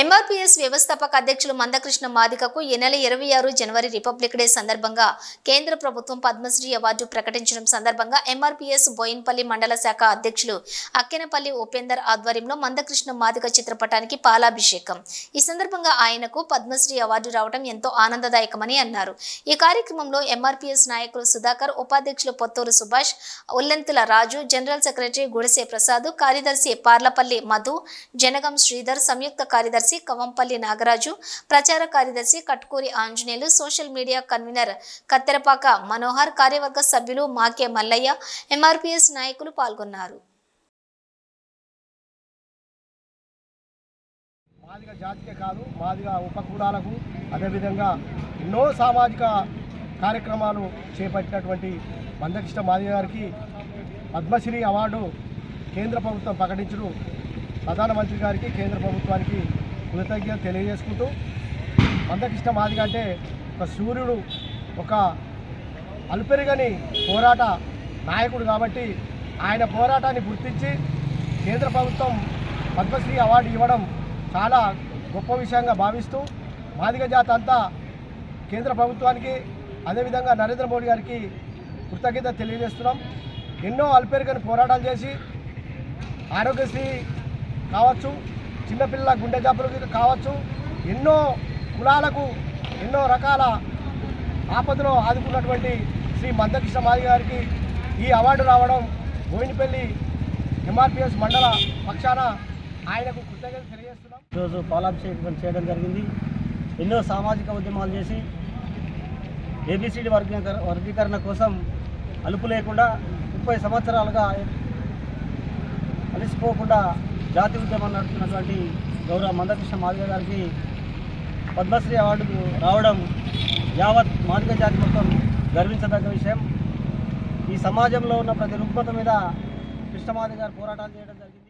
MRPS వ్యవస్థాపక అధ్యక్షులు మందకృష్ణ మాదికకు ఈ నెల ఇరవై ఆరు జనవరి రిపబ్లిక్ డే సందర్భంగా కేంద్ర ప్రభుత్వం పద్మశ్రీ అవార్డు ప్రకటించడం సందర్భంగా ఎంఆర్పీఎస్ బోయిన్పల్లి మండల శాఖ అధ్యక్షులు అక్కెనపల్లి ఉపేందర్ ఆధ్వర్యంలో మందకృష్ణ మాదిక చిత్రపటానికి పాలాభిషేకం. ఈ సందర్భంగా ఆయనకు పద్మశ్రీ అవార్డు రావడం ఎంతో ఆనందదాయకమని అన్నారు. ఈ కార్యక్రమంలో ఎంఆర్పీఎస్ నాయకులు సుధాకర్ ఉపాధ్యక్షులు పొత్తూరు సుభాష్ ఉల్లెంతుల రాజు జనరల్ సెక్రటరీ గుడిసే ప్రసాద్ కార్యదర్శి పార్లపల్లి మధు జనగం శ్రీధర్ సంయుక్త కార్యదర్శి కవంపల్లి నాగరాజు ప్రచార కార్యదర్శి Katkuri Anjaneyulu social media convener Katterapaka Manohar కార్యవర్గ సభ్యులు మాకే మల్లయ్య ఎంఆర్పీఎస్ నాయకులు పాల్గొన్నారు. మాదిగా జాతికే కాదు మాదిగా ఉపకులాలకు అదేవిధంగా ఎన్నో సామాజిక కార్యక్రమాలు చేపట్టినటువంటి మందకృష్ణ మాదిగ గారికి పద్మశ్రీ అవార్డు కేంద్ర ప్రభుత్వం ప్రకటించడం ప్రధానమంత్రి గారికి కేంద్ర ప్రభుత్వానికి కృతజ్ఞత తెలియజేసుకుంటూ మందకృష్ణ మాదిగ అంటే ఒక సూర్యుడు ఒక అలుపెరగని పోరాట నాయకుడు కాబట్టి ఆయన పోరాటాన్ని గుర్తించి కేంద్ర ప్రభుత్వం పద్మశ్రీ అవార్డు ఇవ్వడం చాలా గొప్ప విషయంగా భావిస్తూ మాదిగ జాతి అంతా కేంద్ర ప్రభుత్వానికి అదేవిధంగా నరేంద్ర మోడీ గారికి కృతజ్ఞత తెలియజేస్తున్నాం. ఎన్నో అల్పెరుగని పోరాటాలు చేసి ఆరోగ్యశ్రీ కావచ్చు చిన్నపిల్లల గుండె జబ్బులు కావచ్చు ఎన్నో కులాలకు ఎన్నో రకాల ఆపదలో ఆదుకున్నటువంటి శ్రీ మందకృష్ణ మాది గారికి ఈ అవార్డు రావడం బోయినపల్లి ఎంఆర్పిఎస్ మండల పక్షాన ఆయనకు కృతజ్ఞత తెలియజేస్తున్నాం. ఈరోజు పాలాభిషేకం చేయడం జరిగింది. ఎన్నో సామాజిక ఉద్యమాలు చేసి ఏబిసిడి వర్గీకర వర్గీకరణ కోసం అలుపు లేకుండా ముప్పై సంవత్సరాలుగా అలసిపోకుండా జాతి ఉద్యమం నడుపుతున్నటువంటి గౌరవ మందకృష్ణ మాదిగ గారికి పద్మశ్రీ అవార్డు రావడం యావత్ మాదిగ జాతి మొత్తం గర్వించదగ్గ విషయం. ఈ సమాజంలో ఉన్న ప్రతి రుగ్మత మీద కృష్ణమాది గారు పోరాటాలు చేయడం జరిగింది.